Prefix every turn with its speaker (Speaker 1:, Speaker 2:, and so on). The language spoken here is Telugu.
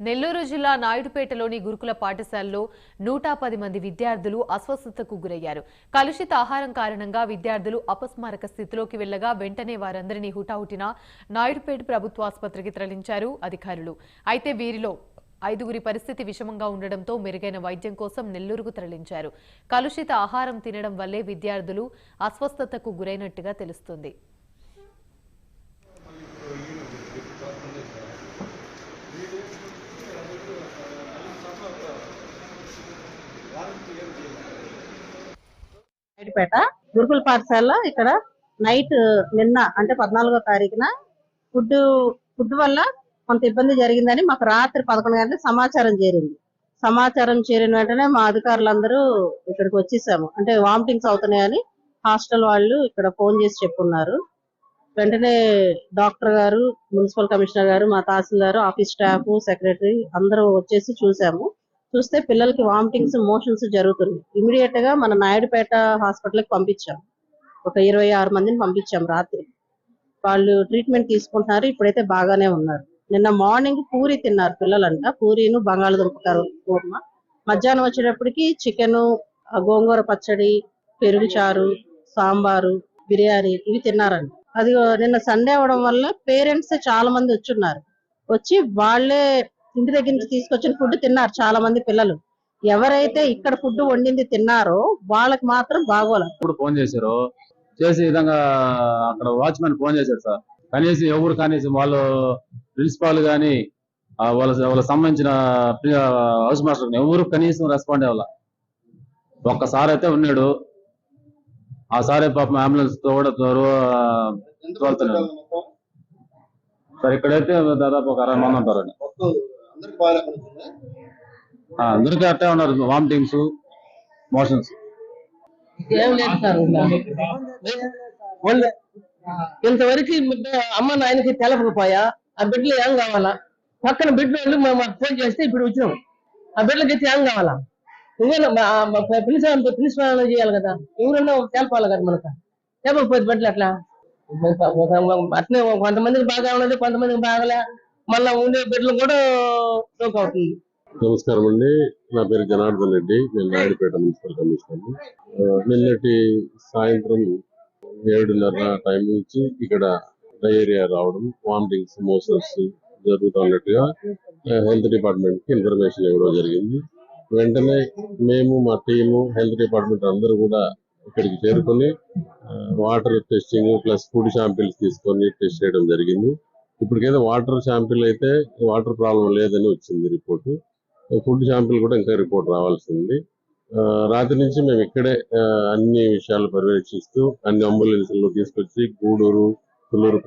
Speaker 1: నెల్లూరు జిల్లా నాయుడుపేటలోని గురుకుల పాఠశాలలో నూట పది మంది విద్యార్థులు అస్వస్థతకు గురయ్యారు. కలుషిత ఆహారం కారణంగా విద్యార్థులు అపస్మారక స్థితిలోకి వెళ్ళగా వెంటనే వారందరినీ హుటాహుటిన నాయుడుపేట ప్రభుత్వాసుపత్రికి తరలించారు అధికారులు. అయితే వీరిలో ఐదుగురి పరిస్థితి విషమంగా ఉండడంతో మెరుగైన వైద్యం కోసం నెల్లూరుకు తరలించారు. కలుషిత ఆహారం తినడం వల్లే విద్యార్థులు అస్వస్థతకు గురైనట్టుగా తెలుస్తుంది.
Speaker 2: నాయుడుపేట గురుకుల పాఠశాల ఇక్కడ నైట్ నిన్న అంటే పద్నాలుగో తారీఖున ఫుడ్ ఫుడ్ వల్ల కొంత ఇబ్బంది జరిగిందని మాకు రాత్రి పదకొండు గంటలకు సమాచారం చేరింది. సమాచారం చేరిన వెంటనే మా అధికారులందరూ ఇక్కడికి వచ్చేసాము. అంటే వామిటింగ్స్ అవుతున్నాయని హాస్టల్ వాళ్ళు ఇక్కడ ఫోన్ చేసి చెప్పున్నారు. వెంటనే డాక్టర్ గారు మున్సిపల్ కమిషనర్ గారు మా తహసీల్దారు ఆఫీస్ స్టాఫ్ సెక్రటరీ అందరూ వచ్చేసి చూసాము. చూస్తే పిల్లలకి వామిటింగ్స్ మోషన్స్ జరుగుతున్నాయి. ఇమీడియట్గా మన నాయుడుపేట హాస్పిటల్కి పంపించాం. ఒక ఇరవై ఆరు మందిని పంపించాం రాత్రి. వాళ్ళు ట్రీట్మెంట్ తీసుకుంటున్నారు ఇప్పుడైతే బాగానే ఉన్నారు. నిన్న మార్నింగ్ పూరి తిన్నారు పిల్లలంట. పూరీను బంగాళదుంప కూర్మ మధ్యాహ్నం వచ్చేటప్పటికి చికెన్ గోంగూర పచ్చడి పెరుగు చారు సాంబారు బిర్యానీ ఇవి తిన్నారంట. అది నిన్న సండే అవడం వల్ల పేరెంట్స్ చాలా మంది వచ్చున్నారు. వచ్చి వాళ్ళే ఇంటి దగ్గర నుంచి తీసుకొచ్చిన ఫుడ్ తిన్నారు చాలా మంది పిల్లలు. ఎవరైతే ఇక్కడ ఫుడ్ వండింది తిన్నారో వాళ్ళకి మాత్రం బాగోలేదు
Speaker 3: ఇప్పుడు ఫోన్ చేశారు చేసి విధంగా అక్కడ వాచ్మెన్ ఫోన్ చేశారు సార్. కనీసం ఎవరు కనీసం వాళ్ళు ప్రిన్సిపాల్ కానీ వాళ్ళ వాళ్ళకి సంబంధించిన హౌస్ మాస్టర్ ఎవరు కనీసం రెస్పాండ్ అవ్వాల. ఒక్కసారి అయితే ఉన్నాడు. ఆ సారే పాపం అంబులెన్స్తో కూడా తోలుతున్నాడు సార్ ఇక్కడైతే దాదాపు ఒక అరవై మంది ఉంటారండి. అందరికీ అట్టే ఉన్నారు. Vomitings motions.
Speaker 4: ఇంతవరకు అమ్మ నాయనకి తెలపకపోయా ఆ బిడ్డలు ఏం కావాలా? పక్కన బిడ్డ వాళ్ళు మా- మాకు ఫోన్ చేస్తే ఇప్పుడు వచ్చినాం. ఆ బిడ్డలకి అయితే ఏం కావాలా? నువ్వే ప్రిన్సిపాల్ ప్రిన్సిపాల్ చేయాలి కదా. ఎవరన్నా తెలపాలి కదా మనకు. తెలపకపోతే బిడ్డలు అట్లా. అట్నే కొంతమందికి బాగా ఉన్నది కొంతమందికి బాగలే. మళ్ళా ఉండే బిడ్డలు కూడా సోక్ అవుతుంది.
Speaker 5: నమస్కారం అండి. నా పేరు జనార్దన్ రెడ్డి. నేను నాయుడుపేట మున్సిపల్ కమిషనర్. నిన్నటి సాయంత్రం ఏడున్నర టైం నుంచి ఇక్కడ డయేరియా రావడం వామిటింగ్స్ మోషన్స్ జరుగుతున్నట్టుగా హెల్త్ డిపార్ట్మెంట్కి ఇన్ఫర్మేషన్ ఇవ్వడం జరిగింది. వెంటనే మేము మా టీము హెల్త్ డిపార్ట్మెంట్ అందరూ కూడా ఇక్కడికి చేరుకొని water testing plus food samples తీసుకొని టెస్ట్ చేయడం జరిగింది. ఇప్పటికైతే వాటర్ శాంపిల్ అయితే వాటర్ ప్రాబ్లం లేదని వచ్చింది రిపోర్టు. ఫుడ్ శాంపిల్ కూడా ఇంకా రిపోర్ట్ రావాల్సింది. ఆ, రాత్రి నుంచి మేము ఇక్కడే అన్ని విషయాలు పర్యవేక్షిస్తూ అన్ని అంబులెన్స్లు తీసుకొచ్చి గూడూరు తుళ్ళూరు